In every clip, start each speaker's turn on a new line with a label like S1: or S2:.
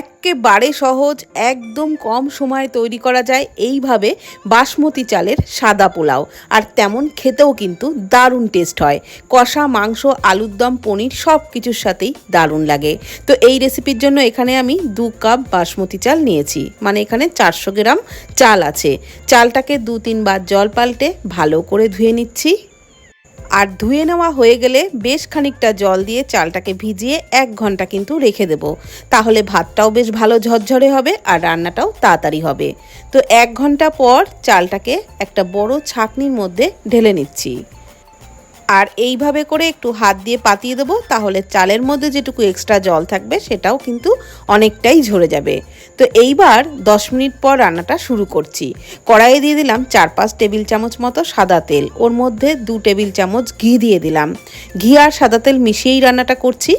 S1: একেবারে সহজ, একদম কম সময়ে তৈরি করা যায় এইভাবে বাসমতি চালের সাদা পোলাও। আর তেমন খেতেও কিন্তু দারুণ টেস্ট হয়। কষা, মাংস, আলুর দম, পনির সব কিছুর সাথেই দারুণ লাগে। তো এই রেসিপির জন্য এখানে আমি দু কাপ বাসমতি চাল নিয়েছি। মানে এখানে চারশো গ্রাম চাল আছে। চালটাকে দু তিনবার জল পাল্টে ভালো করে ধুয়ে নিচ্ছি। আর ধুয়ে নেওয়া হয়ে গেলে বেশ খানিকটা জল দিয়ে চালটাকে ভিজিয়ে এক ঘণ্টা কিন্তু রেখে দেব। তাহলে ভাতটাও বেশ ভালো ঝরঝরে হবে আর রান্নাটাও তাড়াতাড়ি হবে। তো এক ঘণ্টা পর চালটাকে একটা বড় ছাকনির মধ্যে ঢেলে নিচ্ছি। আর এইভাবে করে একটু হাত দিয়ে পাতিয়ে দেবো, তাহলে চালের মধ্যে যেটুকু এক্সট্রা জল থাকবে সেটাও কিন্তু অনেকটাই ঝরে যাবে। তো এইবার দশ মিনিট পর রান্নাটা শুরু করছি। কড়াইয়ে দিয়ে দিলাম চার পাঁচ টেবিল চামচ মতো সাদা তেল, ওর মধ্যে দু টেবিল চামচ ঘি দিয়ে দিলাম। ঘি আর সাদা তেল মিশিয়েই রান্নাটা করছি।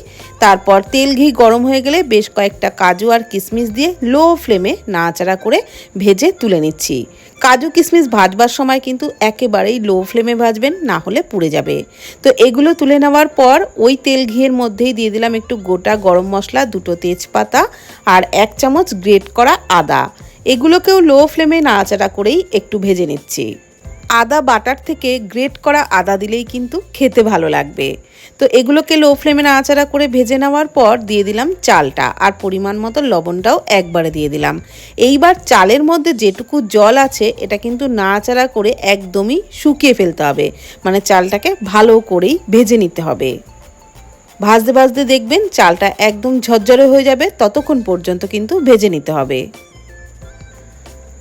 S1: তারপর তেল ঘি গরম হয়ে গেলে বেশ কয়েকটা কাজু আর কিশমিশ দিয়ে লো ফ্লেমে নাড়াচাড়া করে ভেজে তুলে নিচ্ছি। কাজু কিশমিশ ভাজবার সময় কিন্তু একেবারেই লো ফ্লেমে ভাজবেন, না হলে পুড়ে যাবে। তো এগুলো তুলে নেওয়ার পর ওই তেল ঘিয়ের মধ্যেই দিয়ে দিলাম একটু গোটা গরম মশলা, দুটো তেজপাতা আর এক চামচ গ্রেট করা আদা। এগুলোকেও লো ফ্লেমে নাড়াচাড়া করেই একটু ভেজে নিচ্ছি। আদা বাটার থেকে গ্রেট করা আদা দিলেই কিন্তু খেতে ভালো লাগবে। তো এগুলোকে লো ফ্লেমে নাড়াচাড়া করে ভেজে নেওয়ার পর দিয়ে দিলাম চালটা আর পরিমাণ মতো লবণটাও একবারে দিয়ে দিলাম। এইবার চালের মধ্যে যেটুকু জল আছে, এটা কিন্তু নাড়াচাড়া করে একদমই শুকিয়ে ফেলতে হবে। মানে চালটাকে ভালো করেই ভেজে নিতে হবে। ভাজতে ভাজতে দেখবেন চালটা একদম ঝরঝরে হয়ে যাবে, ততক্ষণ পর্যন্ত কিন্তু ভেজে নিতে হবে।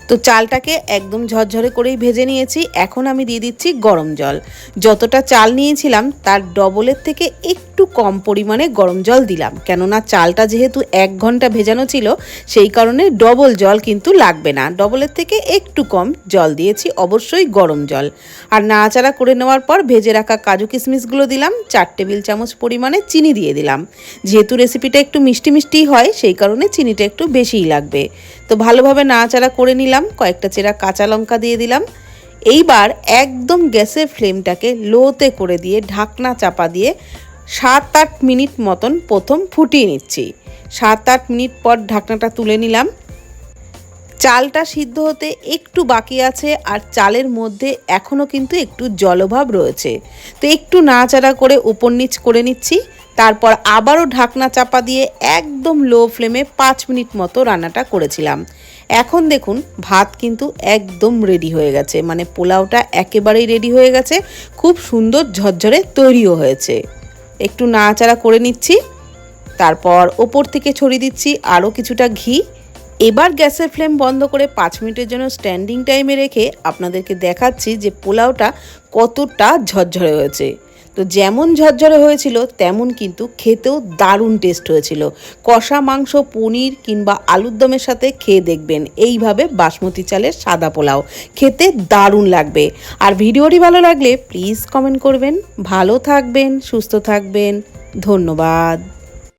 S1: তো চালটাকে একদম ঝরঝরে করেই ভেজে নিয়েছি। এখন আমি দিয়ে দিচ্ছি গরম জল। যতটা চাল নিয়েছিলাম, তার ডবলের থেকে একটু কম পরিমাণে গরম জল দিলাম। কেননা চালটা যেহেতু এক ঘণ্টা ভেজানো ছিল, সেই কারণে ডবল জল কিন্তু লাগবে না। ডবলের থেকে একটু কম জল দিয়েছি, অবশ্যই গরম জল। আর নাড়াচাড়া করে নেওয়ার পর ভেজে রাখা কাজু কিশমিশগুলো দিলাম, চার টেবিল চামচ পরিমাণে চিনি দিয়ে দিলাম। যেহেতু রেসিপিটা একটু মিষ্টি মিষ্টি হয়, সেই কারণে চিনিটা একটু বেশিই লাগবে। তো ভালোভাবে নাড়াচাড়া করে নিলাম। কয়েকটা চেরা কাঁচা লঙ্কা দিয়ে দিলাম। এইবার একদম গ্যাসের ফ্লেমটাকে লোতে করে দিয়ে ঢাকনা চাপা দিয়ে সাত আট মিনিট মতন প্রথম ফুটিয়ে নিচ্ছি। সাত আট মিনিট পর ঢাকনাটা তুলে নিলাম। চালটা সিদ্ধ হতে একটু বাকি আছে আর চালের মধ্যে এখনও কিন্তু একটু জলভাব রয়েছে। তো একটু নাড়াচাড়া করে উপর নিচ করে নিচ্ছি, তারপর আবারও ঢাকনা চাপা দিয়ে একদম লো ফ্লেমে পাঁচ মিনিট মতো রান্নাটা করেছিলাম। এখন দেখুন, ভাত কিন্তু একদম রেডি হয়ে গেছে মানে পোলাওটা একেবারেই রেডি হয়ে গেছে, খুব সুন্দর ঝরঝরে তৈরিও হয়েছে। একটু নাড়াচাড়া করে নিচ্ছি, তারপর ওপর থেকে ছড়িয়ে দিচ্ছি আরও কিছুটা ঘি এবার গ্যাসের ফ্লেম বন্ধ করে পাঁচ মিনিটের জন্য স্ট্যান্ডিং টাইমে রেখে আপনাদেরকে দেখাচ্ছি যে পোলাওটা কতটা ঝরঝরে হয়েছে। তো যেমন ঝরঝরে হয়েছিল, তেমন কিন্তু খেতেও দারুণ টেস্ট হয়েছিল। কষা মাংস, পনির কিংবা আলুর দমের সাথে খেয়ে দেখবেন। এইভাবে বাসমতি চালের সাদা পোলাও। খেতে দারুণ লাগবে। আর ভিডিওটি ভালো লাগলে প্লিজ কমেন্ট করবেন। ভালো থাকবেন, সুস্থ থাকবেন। ধন্যবাদ।